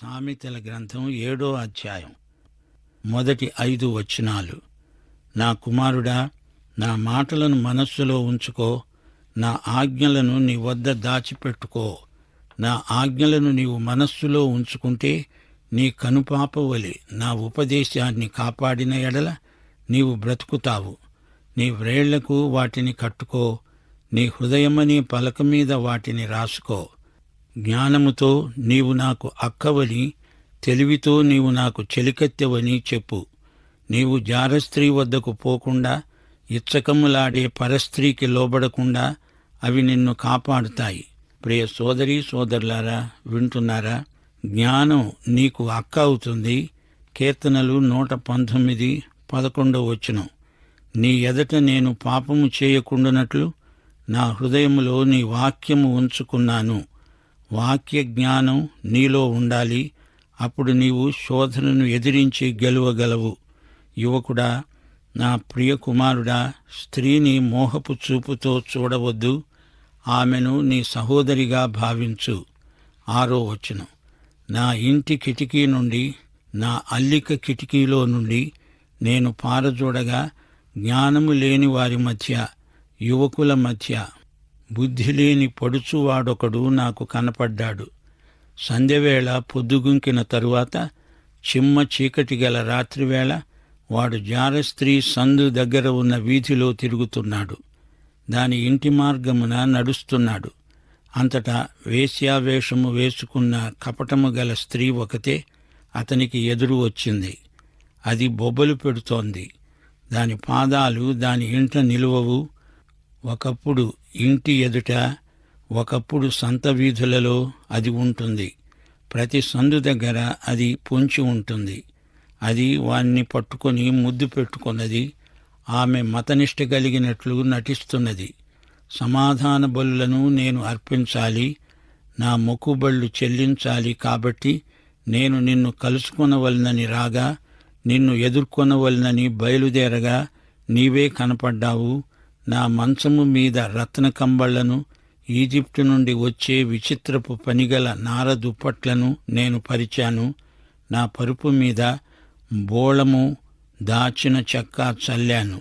సామెతల గ్రంథం ఏడో అధ్యాయం. మొదటి ఐదు వచనాలు. నా కుమారుడా నా మాటలను మనస్సులో ఉంచుకో నా ఆజ్ఞలను నీ వద్ద దాచిపెట్టుకో. నా ఆజ్ఞలను నీవు మనస్సులో ఉంచుకుంటే నీ కనుపాపవలి నా ఉపదేశాన్ని కాపాడిన ఎడల నీవు బ్రతుకుతావు. నీ వ్రేళ్ళకు వాటిని కట్టుకో నీ హృదయమనే పలక మీద వాటిని రాసుకో. జ్ఞానముతో నీవు నాకు అక్కవని తెలివితో నీవు నాకు చెలికత్తెవని చెప్పు. నీవు జారస్త్రీ వద్దకు పోకుండా ఇచ్చకములాడే పరస్త్రీకి లోబడకుండా అవి నిన్ను కాపాడుతాయి. ప్రియ సోదరి సోదరులారా వింటున్నారా? జ్ఞానం నీకు అక్క అవుతుంది. కీర్తనలు నూట పంతొమ్మిది పదకొండవ వచనం. నీ ఎదట నేను పాపము చేయకుండానట్లు నా హృదయములో నీ వాక్యము ఉంచుకున్నాను. వాక్య జ్ఞానం నీలో ఉండాలి. అప్పుడు నీవు శోధనను ఎదిరించి గెలువగలవు. యువకుడా నా ప్రియ కుమారుడా స్త్రీని మోహపు చూపుతో చూడవద్దు. ఆమెను నీ సహోదరిగా భావించు. ఆరో వచనం. నా ఇంటి కిటికీ నుండి నా అల్లిక కిటికీలో నుండి నేను పారజూడగా జ్ఞానము లేని వారి మధ్య యువకుల మధ్య బుద్ధి లేని పొడుచువాడొకడు నాకు కనపడ్డాడు. సంధ్యవేళ పొద్దుగుంకిన తరువాత చిమ్మ చీకటి గల రాత్రివేళ వాడు జారస్త్రీ సందు దగ్గర ఉన్న వీధిలో తిరుగుతున్నాడు. దాని ఇంటి మార్గమున నడుస్తున్నాడు. అంతటా వేశ్యావేషము వేసుకున్న కపటము గల స్త్రీ ఒకతే అతనికి ఎదురు వచ్చింది. అది బొబ్బలు పెడుతోంది. దాని పాదాలు దాని ఇంట నిలువవు. ఒకప్పుడు ఇంటి ఎదుట ఒకప్పుడు సంత వీధులలో అది ఉంటుంది. ప్రతి సందు దగ్గర అది పొంచి ఉంటుంది. అది వాణ్ణి పట్టుకొని ముద్దు పెట్టుకున్నది. ఆమె మతనిష్ట కలిగినట్లు నటిస్తున్నది. సమాధాన బలులను నేను అర్పించాలి. నా మొక్కుబళ్ళు చెల్లించాలి కాబట్టి నేను నిన్ను కలుసుకొనవలనని రాగా నిన్ను ఎదుర్కొనవలనని బయలుదేరగా నీవే కనపడ్డావు. నా మంచము మీద రత్న కంబళ్ళను ఈజిప్టు నుండి వచ్చే విచిత్రపు పనిగల నార దుప్పట్లను నేను పరిచాను. నా పరుపు మీద బోళము దాచిన చెక్క చల్లాను.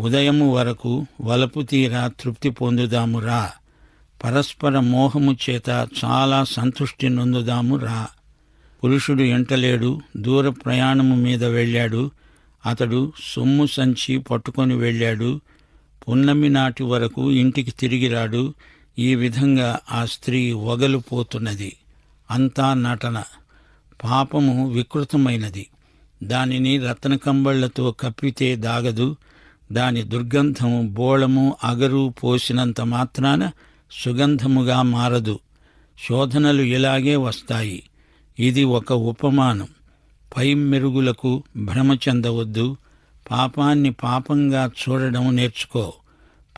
ఉదయము వరకు వలపు తీరా తృప్తి పొందుదాము రా. పరస్పర మోహము చేత చాలా సంతృష్టి నొందుదాము రా. పురుషుడు ఎంటలేడు దూర ప్రయాణము మీద వెళ్ళాడు. అతడు సొమ్ము సంచి పట్టుకొని వెళ్ళాడు. పున్నమి నాటి వరకు ఇంటికి తిరిగి రాడు. ఈ విధంగా ఆ స్త్రీ వగలు పోతున్నది అంతా నటన. పాపము వికృతమైనది. దానిని రత్నకంబళ్ళతో కప్పితే దాగదు. దాని దుర్గంధము బోళము అగరు పోసినంత మాత్రాన సుగంధముగా మారదు. శోధనలు ఇలాగే వస్తాయి. ఇది ఒక ఉపమానం. పై మెరుగులకు భ్రమ చెందవద్దు. పాపాన్ని పాపంగా చూడడం నేర్చుకో.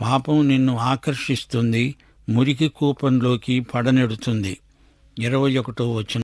పాపం నిన్ను ఆకర్షిస్తుంది మురికి కూపంలోకి పడనెడుతుంది. ఇరవై ఒకటో వచ్చిన